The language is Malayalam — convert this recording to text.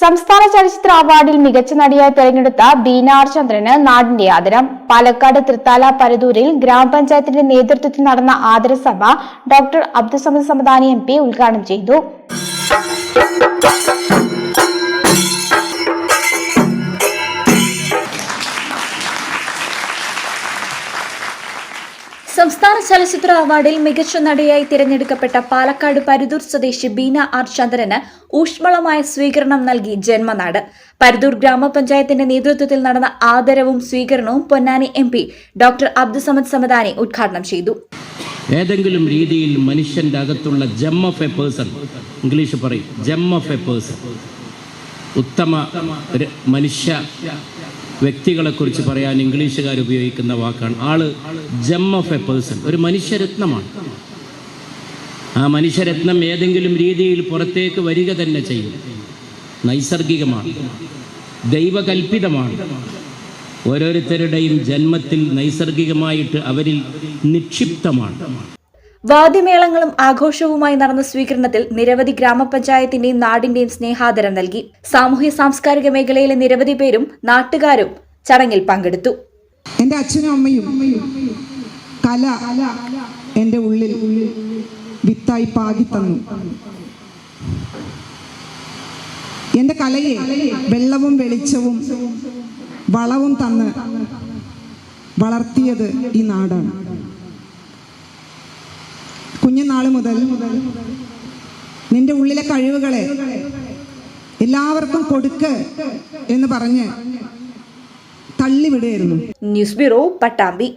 സംസ്ഥാന ചലച്ചിത്ര അവാർഡിൽ മികച്ച നടിയായി തെരഞ്ഞെടുത്ത ബീനാർ ചന്ദ്രന് നാടിന്റെ ആദരം. പാലക്കാട് തൃത്താല പരതൂരിൽ ഗ്രാമപഞ്ചായത്തിന്റെ നേതൃത്വത്തിൽ നടന്ന ആദരസഭ doctor Abdussamad Samadani M P ഉദ്ഘാടനം ചെയ്തു. സംസ്ഥാന ചലച്ചിത്ര അവാർഡിൽ മികച്ച നടിയായി തിരഞ്ഞെടുക്കപ്പെട്ട പാലക്കാട് പരുതൂർ സ്വദേശി ബീന ആർ ചന്ദ്രന് ഊഷ്മളമായ സ്വീകരണം നൽകി ജന്മനാട്. പരുതൂർ ഗ്രാമപഞ്ചായത്തിന്റെ നേതൃത്വത്തിൽ നടന്ന ആദരവും സ്വീകരണവും Ponnani M P doctor Abdussamad Samadani ഉദ്ഘാടനം ചെയ്തു. ഏതെങ്കിലും രീതിയിൽ മനുഷ്യന്റെ അകത്തുള്ള gem of a person English പറയും ജം ഓഫ് എ പേഴ്സൺ ഉത്തമ മനുഷ്യ വ്യക്തികളെക്കുറിച്ച് പറയാൻ ഇംഗ്ലീഷുകാർ ഉപയോഗിക്കുന്ന വാക്കാണ്. ആൾ ജം ഓഫ് എ പേഴ്സൺ ഒരു മനുഷ്യരത്നമാണ്. ആ മനുഷ്യരത്നം ഏതെങ്കിലും രീതിയിൽ പുറത്തേക്ക് വരിക തന്നെ ചെയ്യും. നൈസർഗികമാണ്. ദൈവകൽപിതമാണ് ഓരോരുത്തരുടെയും ജന്മത്തിൽ നൈസർഗികമായിട്ട് അവരിൽ നിക്ഷിപ്തമാണ്. വാദ്യമേളങ്ങളും ആഘോഷവുമായി നടന്ന സ്വീകരണത്തിൽ നിരവധി ഗ്രാമപഞ്ചായത്തിന്റെയും നാടിന്റെയും സ്നേഹാദരം നൽകി. സാമൂഹ്യ സാംസ്കാരിക മേഖലയിലെ നിരവധി പേരും നാട്ടുകാരും ചടങ്ങിൽ പങ്കെടുത്തു. എന്റെ അച്ഛനും അമ്മയും കല എന്റെ ഉള്ളിൽ വിത്തായി പാകി തന്നു. എന്റെ കലയെ വെള്ളവും വെളിച്ചവും വളവും തന്ന് വളർത്തിയത് ഈ നാടാണ്. കുഞ്ഞുനാൾ മുതൽ നിന്റെ ഉള്ളിലെ കഴിവുകളെ എല്ലാവർക്കും കൊടുക്ക് എന്ന് പറഞ്ഞ് തള്ളിവിടുകയായിരുന്നു. News bureau Pattambi.